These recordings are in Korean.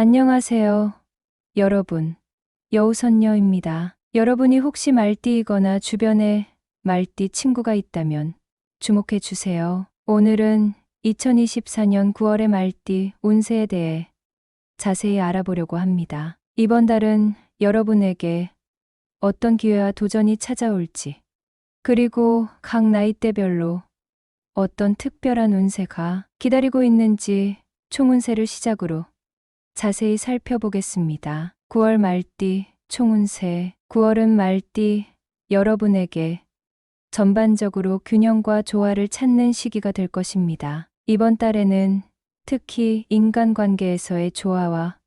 안녕하세요. 여러분. 여우선녀입니다. 여러분이 혹시 말띠이거나 주변에 말띠 친구가 있다면 주목해 주세요. 오늘은 2024년 9월의 말띠 운세에 대해 자세히 알아보려고 합니다. 이번 달은 여러분에게 어떤 기회와 도전이 찾아올지, 그리고 각 나이대별로 어떤 특별한 운세가 기다리고 있는지 총운세를 시작으로 자세히 살펴보겠습니다. 9월 말띠 총운세 9월은 말띠 여러분에게 전반적으로 균형과 조화를 찾는 시기가 될 것입니다. 이번 달에는 특히 인간관계에서의 조화와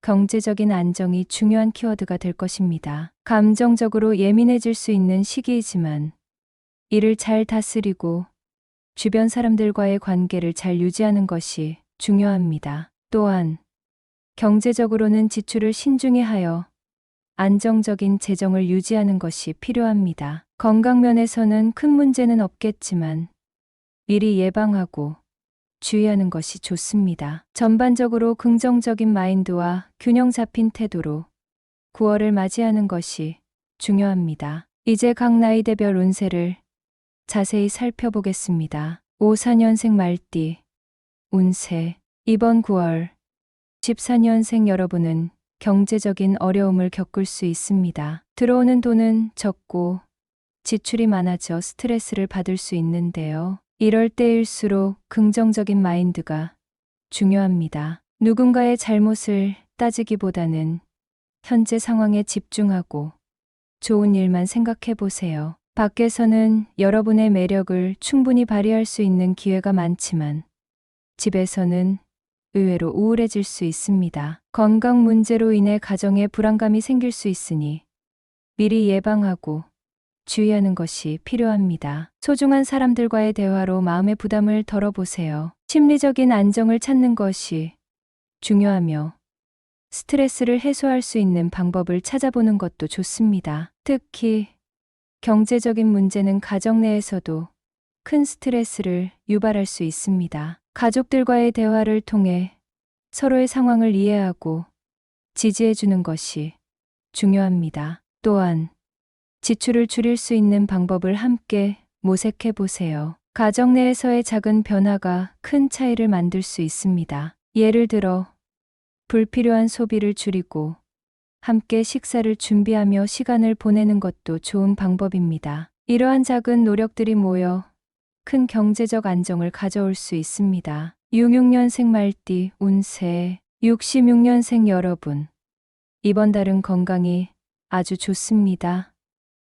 경제적인 안정이 중요한 키워드가 될 것입니다. 감정적으로 예민해질 수 있는 시기이지만 이를 잘 다스리고 주변 사람들과의 관계를 잘 유지하는 것이 중요합니다. 또한 경제적으로는 지출을 신중히 하여 안정적인 재정을 유지하는 것이 필요합니다. 건강면에서는 큰 문제는 없겠지만 미리 예방하고 주의하는 것이 좋습니다. 전반적으로 긍정적인 마인드와 균형 잡힌 태도로 9월을 맞이하는 것이 중요합니다. 이제 각 나이대별 운세를 자세히 살펴보겠습니다. 54년생 말띠 운세 이번 9월 14년생 여러분은 경제적인 어려움을 겪을 수 있습니다. 들어오는 돈은 적고 지출이 많아져 스트레스를 받을 수 있는데요. 이럴 때일수록 긍정적인 마인드가 중요합니다. 누군가의 잘못을 따지기보다는 현재 상황에 집중하고 좋은 일만 생각해 보세요. 밖에서는 여러분의 매력을 충분히 발휘할 수 있는 기회가 많지만 집에서는 의외로 우울해질 수 있습니다. 건강 문제로 인해 가정에 불안감이 생길 수 있으니 미리 예방하고 주의하는 것이 필요합니다. 소중한 사람들과의 대화로 마음의 부담을 덜어보세요. 심리적인 안정을 찾는 것이 중요하며 스트레스를 해소할 수 있는 방법을 찾아보는 것도 좋습니다. 특히 경제적인 문제는 가정 내에서도 큰 스트레스를 유발할 수 있습니다. 가족들과의 대화를 통해 서로의 상황을 이해하고 지지해 주는 것이 중요합니다. 또한 지출을 줄일 수 있는 방법을 함께 모색해 보세요. 가정 내에서의 작은 변화가 큰 차이를 만들 수 있습니다. 예를 들어, 불필요한 소비를 줄이고 함께 식사를 준비하며 시간을 보내는 것도 좋은 방법입니다. 이러한 작은 노력들이 모여 큰 경제적 안정을 가져올 수 있습니다. 66년생 말띠 운세 66년생 여러분 이번 달은 건강이 아주 좋습니다.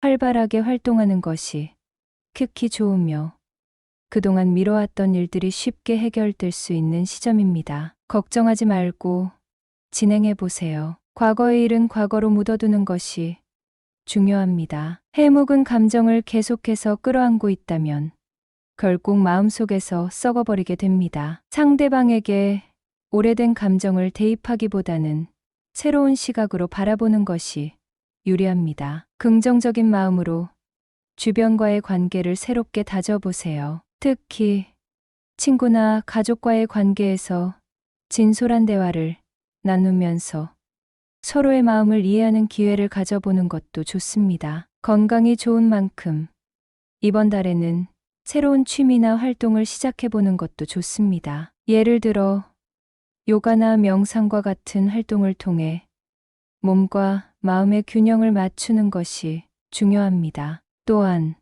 활발하게 활동하는 것이 특히 좋으며 그동안 미뤄왔던 일들이 쉽게 해결될 수 있는 시점입니다. 걱정하지 말고 진행해 보세요. 과거의 일은 과거로 묻어두는 것이 중요합니다. 해묵은 감정을 계속해서 끌어안고 있다면 결국 마음속에서 썩어버리게 됩니다. 상대방에게 오래된 감정을 대입하기보다는 새로운 시각으로 바라보는 것이 유리합니다. 긍정적인 마음으로 주변과의 관계를 새롭게 다져보세요. 특히 친구나 가족과의 관계에서 진솔한 대화를 나누면서 서로의 마음을 이해하는 기회를 가져보는 것도 좋습니다. 건강이 좋은 만큼 이번 달에는 새로운 취미나 활동을 시작해보는 것도 좋습니다. 예를 들어, 요가나 명상과 같은 활동을 통해 몸과 마음의 균형을 맞추는 것이 중요합니다. 또한,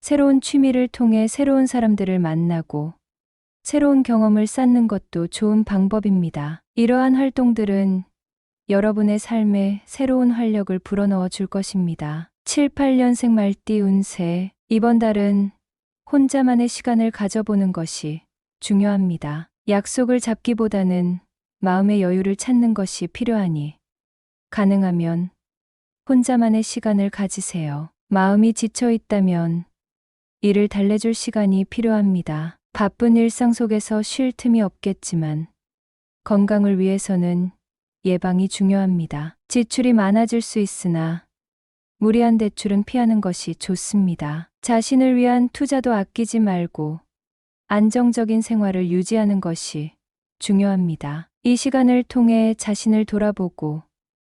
새로운 취미를 통해 새로운 사람들을 만나고 새로운 경험을 쌓는 것도 좋은 방법입니다. 이러한 활동들은 여러분의 삶에 새로운 활력을 불어넣어 줄 것입니다. 7, 8년생 말띠 운세 이번 달은 혼자만의 시간을 가져보는 것이 중요합니다. 약속을 잡기보다는 마음의 여유를 찾는 것이 필요하니 가능하면 혼자만의 시간을 가지세요. 마음이 지쳐 있다면 이를 달래줄 시간이 필요합니다. 바쁜 일상 속에서 쉴 틈이 없겠지만 건강을 위해서는 예방이 중요합니다. 지출이 많아질 수 있으나 무리한 대출은 피하는 것이 좋습니다. 자신을 위한 투자도 아끼지 말고 안정적인 생활을 유지하는 것이 중요합니다. 이 시간을 통해 자신을 돌아보고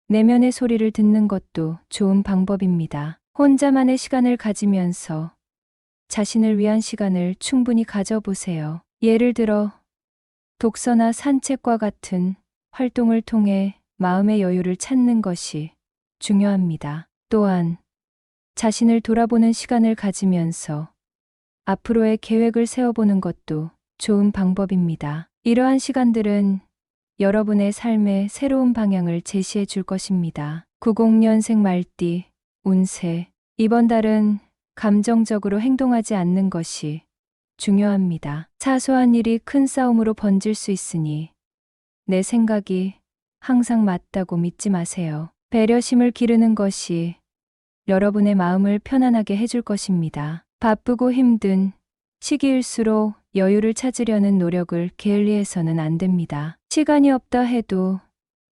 내면의 소리를 듣는 것도 좋은 방법입니다. 혼자만의 시간을 가지면서 자신을 위한 시간을 충분히 가져보세요. 예를 들어 독서나 산책과 같은 활동을 통해 마음의 여유를 찾는 것이 중요합니다. 또한 자신을 돌아보는 시간을 가지면서 앞으로의 계획을 세워보는 것도 좋은 방법입니다. 이러한 시간들은 여러분의 삶의 새로운 방향을 제시해 줄 것입니다. 90년생 말띠, 운세. 이번 달은 감정적으로 행동하지 않는 것이 중요합니다. 사소한 일이 큰 싸움으로 번질 수 있으니 내 생각이 항상 맞다고 믿지 마세요. 배려심을 기르는 것이 여러분의 마음을 편안하게 해줄 것입니다. 바쁘고 힘든 시기일수록 여유를 찾으려는 노력을 게을리해서는 안 됩니다. 시간이 없다 해도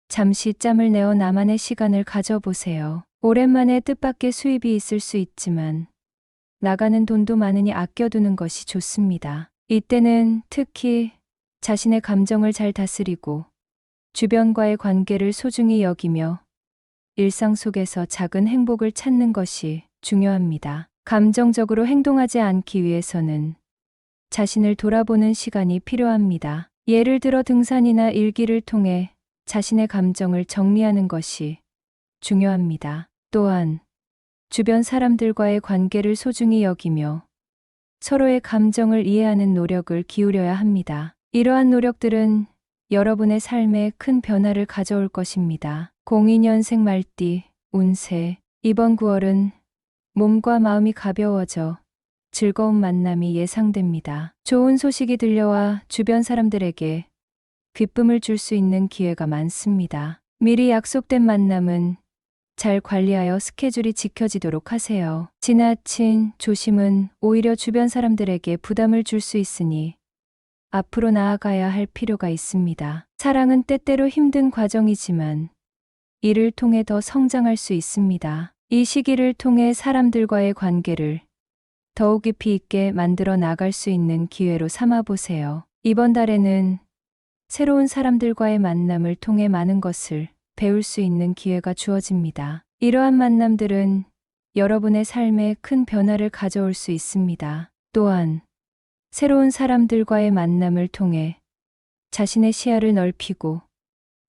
잠시 짬을 내어 나만의 시간을 가져보세요. 오랜만에 뜻밖의 수입이 있을 수 있지만 나가는 돈도 많으니 아껴두는 것이 좋습니다. 이때는 특히 자신의 감정을 잘 다스리고 주변과의 관계를 소중히 여기며 일상 속에서 작은 행복을 찾는 것이 중요합니다. 감정적으로 행동하지 않기 위해서는 자신을 돌아보는 시간이 필요합니다. 예를 들어 등산이나 일기를 통해 자신의 감정을 정리하는 것이 중요합니다. 또한 주변 사람들과의 관계를 소중히 여기며 서로의 감정을 이해하는 노력을 기울여야 합니다. 이러한 노력들은 여러분의 삶에 큰 변화를 가져올 것입니다. 02년생 말띠, 운세. 이번 9월은 몸과 마음이 가벼워져 즐거운 만남이 예상됩니다. 좋은 소식이 들려와 주변 사람들에게 기쁨을 줄 수 있는 기회가 많습니다. 미리 약속된 만남은 잘 관리하여 스케줄이 지켜지도록 하세요. 지나친 조심은 오히려 주변 사람들에게 부담을 줄 수 있으니 앞으로 나아가야 할 필요가 있습니다. 사랑은 때때로 힘든 과정이지만 이를 통해 더 성장할 수 있습니다. 이 시기를 통해 사람들과의 관계를 더욱 깊이 있게 만들어 나갈 수 있는 기회로 삼아 보세요. 이번 달에는 새로운 사람들과의 만남을 통해 많은 것을 배울 수 있는 기회가 주어집니다. 이러한 만남들은 여러분의 삶에 큰 변화를 가져올 수 있습니다. 또한 새로운 사람들과의 만남을 통해 자신의 시야를 넓히고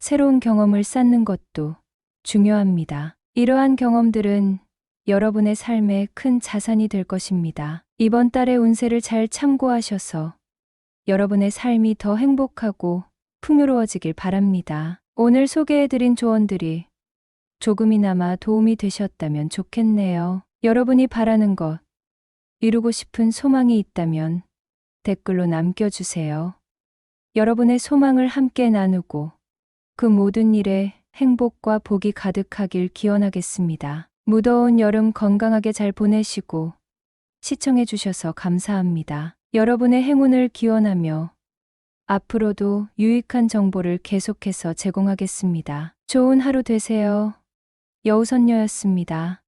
새로운 경험을 쌓는 것도 중요합니다. 이러한 경험들은 여러분의 삶에 큰 자산이 될 것입니다. 이번 달의 운세를 잘 참고하셔서 여러분의 삶이 더 행복하고 풍요로워지길 바랍니다. 오늘 소개해드린 조언들이 조금이나마 도움이 되셨다면 좋겠네요. 여러분이 바라는 것, 이루고 싶은 소망이 있다면 댓글로 남겨주세요. 여러분의 소망을 함께 나누고 그 모든 일에 행복과 복이 가득하길 기원하겠습니다. 무더운 여름 건강하게 잘 보내시고 시청해 주셔서 감사합니다. 여러분의 행운을 기원하며 앞으로도 유익한 정보를 계속해서 제공하겠습니다. 좋은 하루 되세요. 여우선녀였습니다.